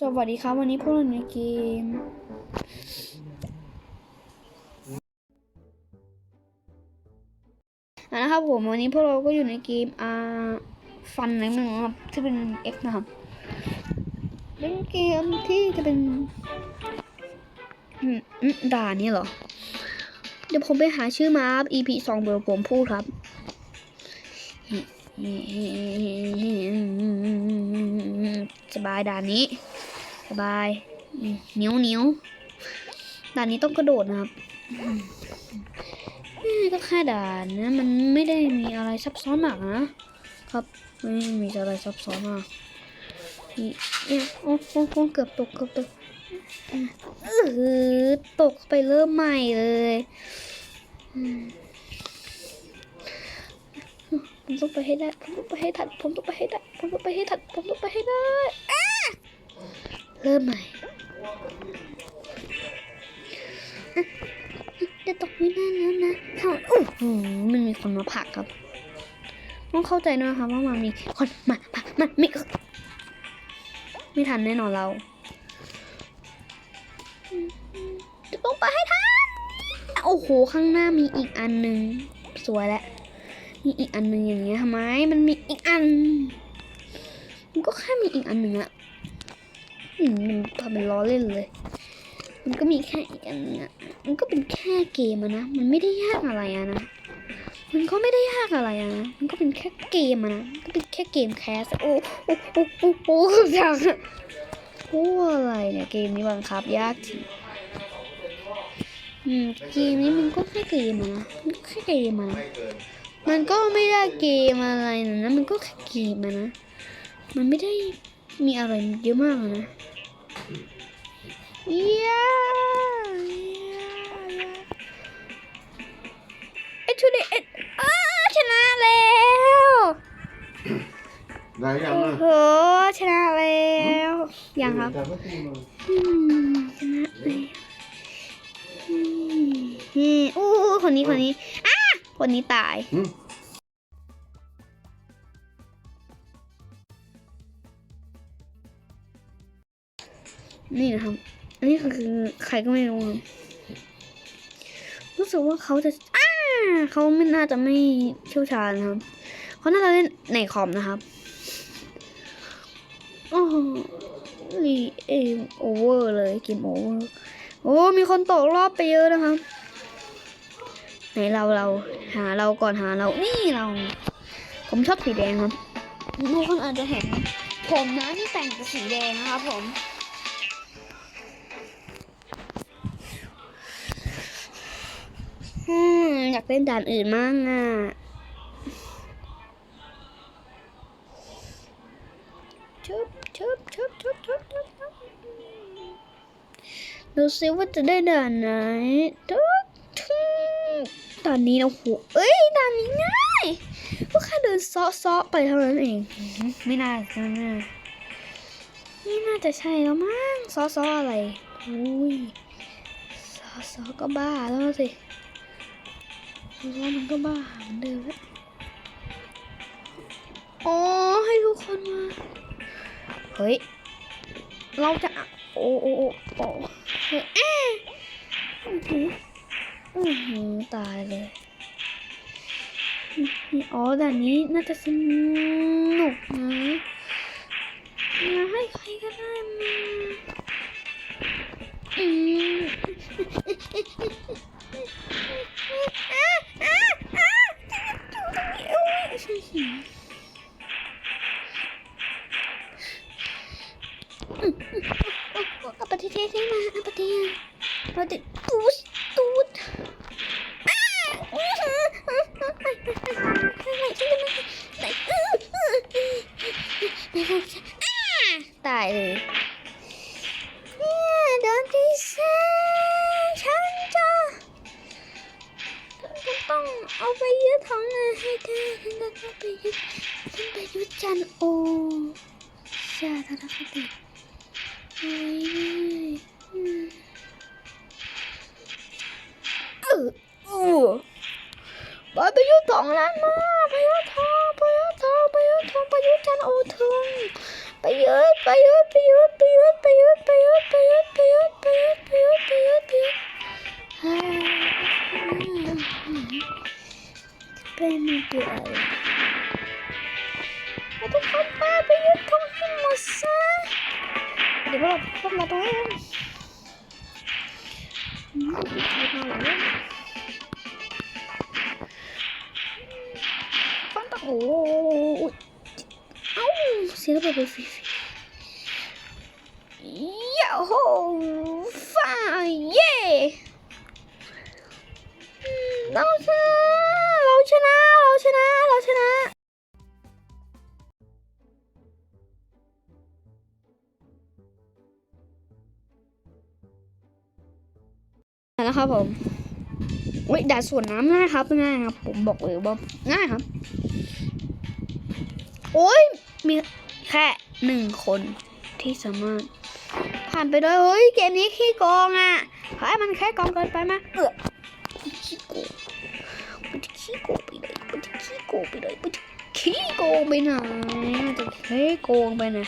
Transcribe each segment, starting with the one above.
สวัสดีครับวันนี้พวกเราในเกมอะนะครับผมวันนี้พวกเราก็อยู่ในเกมอ่าฟันหนึ่งหนึ่งครับที่เป็น X นะครับเป็นเกมที่จะเป็นด่านี่เหรอ เดี๋ยวผมไปหาชื่อมาครับ EP สองเดี๋ยวผมพูดครับสบายด่านนี้ บายนิ้วนิ้วด่านนี้ต้องกระโดดนะครับก็แค่ด่านนะ มันไม่ได้มีอะไรซับซ้อนมากนะครับไม่มีอะไรซับซ้อนมากนี่เนี่ยโอ้โอ้โอ้เกือบตกเกือบตกเออตกไปเริ่มใหม่เลยผมต้องไปให้ได้ ผมต้องไปให้ทัน ผมต้องไปให้ได้ ผมต้องไปให้ทัน ผมต้องไปให้ได้ เริ่มใหม่จะตกไม่ได้แล้วนะเขาอู้หูมันมีคนมาผักครับ ต้องเข้าใจนะครับว่ามันมีคนมาผักมันมีไม่ทันแน่นอนเรา จะต้องไปให้ทัน โอ้โห ข้างหน้ามีอีกอันหนึ่งสวยแล้ว มีอีกอันหนึ่งอย่างเงี้ยทำไม มันมีอีกอัน มันก็แค่มีอีกอันหนึ่งอะ มันทำเป็นล้อเล่นเลย มันก็มีแค่อีกอันนะมันก็เป็นแค่เกมอะนะ มันไม่ได้ยากอะไรอะนะ มันก็ไม่ได้ยากอะไรอะนะ มันก็เป็นแค่เกมอะนะ ก็เป็นแค่เกมแคส โอ้โอ้โอ้โอ้โอ้จังอะโอ้อะไรเนี่ยเกมนี้บังคับ ยากจริงอืมเกมนี้มันก็แค่เกมอะนะมันก็แค่เกมอะนะมันก็ไม่ได้เกมอะไรนะ มันก็แค่เกมอะนะ มันไม่ได้มีอะไรเยอะมากนะ เย้ไอ้ชุดเอ็ดอ้าชนะแล้วได้ยังโอ้อะโหชนะแล้ว ยังครับ แต่ไม่ตีมันอืมชนะแล้วอืมนี่อู้คนนี้คนนี้อ้าคนนี้ตาย อืม นี่นะครับ อันนี้คือใครก็ไม่รู้ครับรู้สึกว่าเขาจะอ้าเขาไม่น่าจะไม่เชี่ยวชาญครับเขาน่าจะเล่นในคอมนะครับโอ้รีเอโอเวอร์เลยเกมโอเวอร์โอ้มีคนตกรอบไปเยอะนะครับไหนเราเราหาเราก่อนหาเรา นี่เรา ผมชอบสีแดงครับทุกคนอาจจะเห็น ผมนะที่แต่งเป็นสีแดงนะครับผม อืมอยากเล่นด่านอื่นมากอะชุบชุบชุบชุบชุบชุบชุบดูซิว่าจะได้ด่านไหนทุกทุกด่านนี้นะโหเอ้ยด่านนี้ง่ายก็แค่เดินเซาะๆไปเท่านั้นเองอื้อหือไม่น่าจะน่าไม่น่าจะใช่แล้วมั้งเซาะๆอะไรอุ้ยเซาะๆก็บ้าแล้วสิ แล้วมันก็บ้าเหมือนเดิมแล้วอ๋อให้ทุกคนมา เฮ้ย เราจะอะโอ้โอ้โอ้โอ้เฮ้ยแอะอื้อหืออือหือตายเลยอ๋อด่านนี้น่าจะสนุกนะมาให้ใครก็ได้มาอืม ชาทาทาคติโอ้ยอืมเออเออไปไปยุทธองนั้นมาไปยุทองไปยุทองไปยุทองไปยุจันโอทองไปยุทธไปยุทธไปยุทธไปยุทปยุทปยุทปยุทปยุทปยุทปยุทปยุทปยุทเป็นตัวอะไร 不买东西。嗯，翻大哦，哦，谁的宝贝飞飞？呀吼，耶！老钱，老钱啦，老钱啦！ นะเราชนะเราชนะเราชนะนะครับผมอุ้ยด่าสวนน้ำง่ายครับง่ายครับ ผมบอกเลยว่าง่ายครับ โอ้ยมีแค่หนึ่งคนที่สามารถ ผ่านไปด้วยเฮ้ยเกมนี้ขี้โกงอะเฮ้ยมันแค่กองเกินไปไหมเออขี้โกงมันจะขี้โกงไปเลยมันจะขี้โกงไปเลยมันจะขี้โกงไปไหนมันจะแค่โกงไปไหน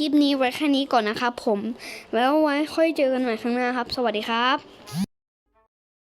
ลิปนี้ไว้แค่นี้ก่อนนะครับผม แล้วไว้ค่อยเจอกันใหม่ครั้งหน้าครับ สวัสดีครับ